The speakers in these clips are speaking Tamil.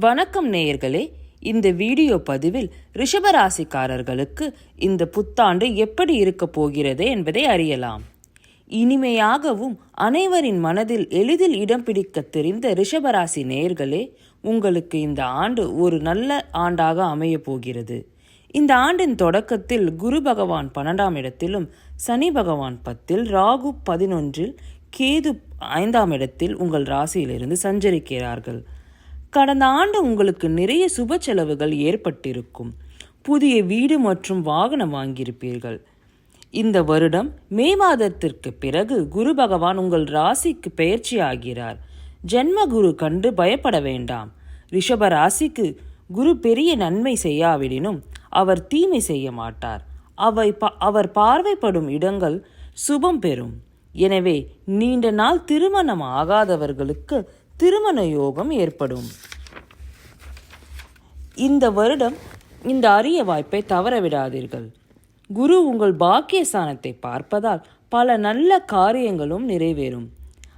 வணக்கம் நேயர்களே இந்த வீடியோ பதிவில் ரிஷபராசிக்காரர்களுக்கு இந்த புத்தாண்டு எப்படி இருக்கப் போகிறது என்பதை அறியலாம். இனிமையாகவும் அனைவரின் மனதில் எளிதில் இடம் பிடிக்க தெரிந்த ரிஷபராசி நேயர்களே உங்களுக்கு இந்த ஆண்டு ஒரு நல்ல ஆண்டாக அமையப் போகிறது. இந்த ஆண்டின் தொடக்கத்தில் குரு பகவான் பன்னெண்டாம் இடத்திலும் சனி பகவான் பத்தில் ராகு பதினொன்றில் கேது ஐந்தாம் இடத்தில் உங்கள் ராசியிலிருந்து சஞ்சரிக்கிறார்கள். கடந்த ஆண்டு உங்களுக்கு நிறைய சுப செலவுகள் ஏற்பட்டிருக்கும். புதிய வீடு மற்றும் வாகனம் வாங்கியிருப்பீர்கள். இந்த வருடம் மே மாதத்திற்கு பிறகு குரு பகவான் உங்கள் ராசிக்கு பெயர்ச்சி ஆகிறார் ஜென்ம குரு கண்டு பயப்பட வேண்டாம். ரிஷப ராசிக்கு குரு பெரிய நன்மை செய்யாவிடினும் அவர் தீமை செய்ய மாட்டார். அவை ப- அவர் பார்வைப்படும் இடங்கள் சுபம் பெறும். எனவே நீண்ட நாள் திருமணம் ஆகாதவர்களுக்கு திருமண யோகம் ஏற்படும். இந்த வருடம் இந்த அரிய வாய்ப்பை தவறவிடாதீர்கள். குரு உங்கள் பாக்கியஸ்தானத்தை பார்ப்பதால் பல நல்ல காரியங்களும் நிறைவேறும்.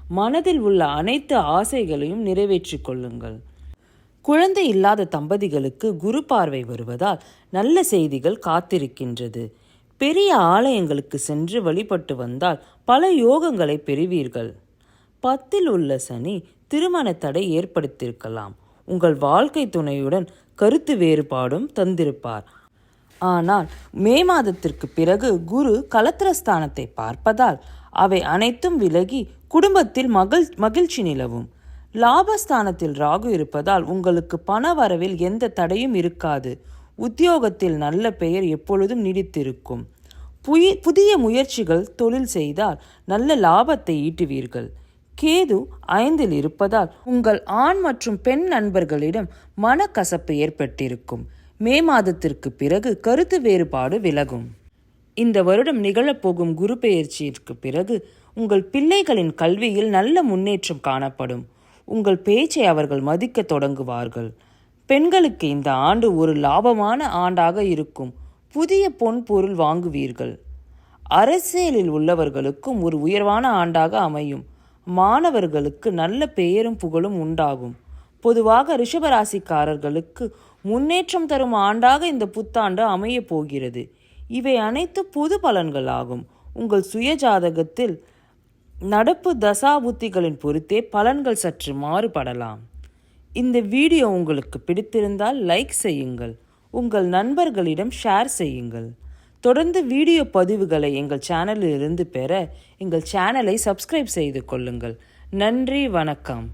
மனதில் உள்ள அனைத்து ஆசைகளையும் நிறைவேற்றிக் கொள்ளுங்கள். குழந்தை இல்லாத தம்பதிகளுக்கு குரு பார்வை வருவதால் நல்ல செய்திகள் காத்திருக்கின்றது. பெரிய ஆலயங்களுக்கு சென்று வழிபட்டு வந்தால் பல யோகங்களை பெறுவீர்கள். பத்தில் உள்ள சனி திருமண தடை ஏற்படுத்தியிருக்கலாம். உங்கள் வாழ்க்கை துணையுடன் கருத்து வேறுபாடும் தந்திருப்பார். ஆனால் மே மாதத்திற்கு பிறகு குரு கலத்திரஸ்தானத்தை பார்ப்பதால் அவை அனைத்தும் விலகி குடும்பத்தில் மகிழ் மகிழ்ச்சி நிலவும். லாபஸ்தானத்தில் ராகு இருப்பதால் உங்களுக்கு பண வரவில் எந்த தடையும் இருக்காது. உத்தியோகத்தில் நல்ல பெயர் எப்பொழுதும் நீடித்திருக்கும். புய புதிய முயற்சிகள் தொழில் செய்தால் நல்ல லாபத்தை ஈட்டுவீர்கள். கேது ஐந்தில் இருப்பதால் உங்கள் ஆண் மற்றும் பெண் நண்பர்களிடம் மனக்கசப்பு ஏற்பட்டிருக்கும். மே மாதத்திற்கு பிறகு கருத்து வேறுபாடு விலகும். இந்த வருடம் நிகழப்போகும் குரு பெயர்ச்சியிற்கு பிறகு உங்கள் பிள்ளைகளின் கல்வியில் நல்ல முன்னேற்றம் காணப்படும். உங்கள் பேச்சை அவர்கள் மதிக்க தொடங்குவார்கள். பெண்களுக்கு இந்த ஆண்டு ஒரு லாபமான ஆண்டாக இருக்கும். புதிய பொன் பொருள் வாங்குவீர்கள். அரசியலில் உள்ளவர்களுக்கும் ஒரு உயர்வான ஆண்டாக அமையும். மாணவர்களுக்கு நல்ல பெயரும் புகழும் உண்டாகும். பொதுவாக ரிஷபராசிக்காரர்களுக்கு முன்னேற்றம் தரும் ஆண்டாக இந்த புத்தாண்டு அமையப் போகிறது. இவை அனைத்து பொது பலன்களாகும். உங்கள் சுய ஜாதகத்தில் நடப்பு தசாபுத்திகளின் பொறுத்தே பலன்கள் சற்று மாறுபடலாம். இந்த வீடியோ உங்களுக்கு பிடித்திருந்தால் லைக் செய்யுங்கள். உங்கள் நண்பர்களிடம் ஷேர் செய்யுங்கள். தொடர்ந்து வீடியோ பதிவுகளை எங்கள் சேனலில் இருந்து பெற எங்கள் சேனலை சப்ஸ்கிரைப் செய்து கொள்ளுங்கள். நன்றி வணக்கம்.